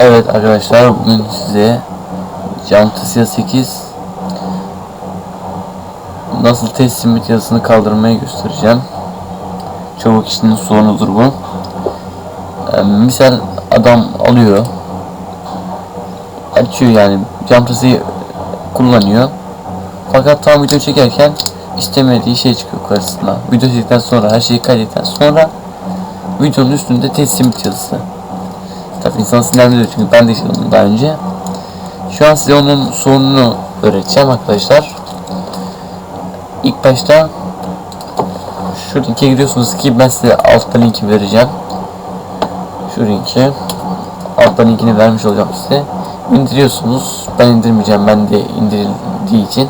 Evet arkadaşlar bugün size Camtasia 8 nasıl teslimiyet yazısını kaldırmayı göstereceğim. Çoğu kişinin sorunudur bu. Ee, misal adam alıyor açıyor yani Camtasia'yı kullanıyor. Fakat tam video çekerken istemediği şey çıkıyor karşısına. Video çektikten sonra her şeyi kaydettikten sonra videonun üstünde teslimiyet yazısı. Tabii insan sinirlendiriyor çünkü ben de yaşadım daha önce. Şu an size onun sorununu öğreteceğim arkadaşlar. İlk başta şu linke giriyorsunuz ki ben size altta linki vereceğim. Şu linki altta linkini vermiş olacağım size. İndiriyorsunuz. Ben indirmeyeceğim. Ben de indirildiği için.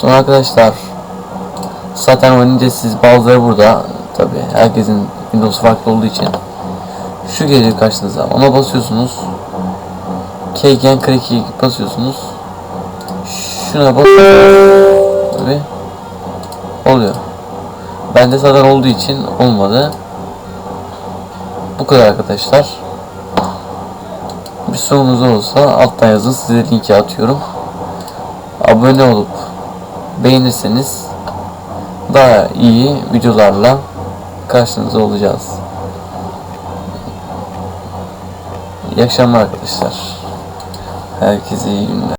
Sonra arkadaşlar zaten oynayınca siz bazıları burada. Tabi herkesin Windows farklı olduğu için. Şu geliyor karşınıza ona basıyorsunuz. Keygen Crack'i basıyorsunuz. Şuna basıyorsunuz. Tabi oluyor. Bende zaten olduğu için olmadı. Bu kadar arkadaşlar. Bir sorunuz olursa alttan yazın. Size linki atıyorum. Abone olup beğenirseniz daha iyi videolarla karşınızda olacağız. İyi akşamlar arkadaşlar. Herkese iyi günler.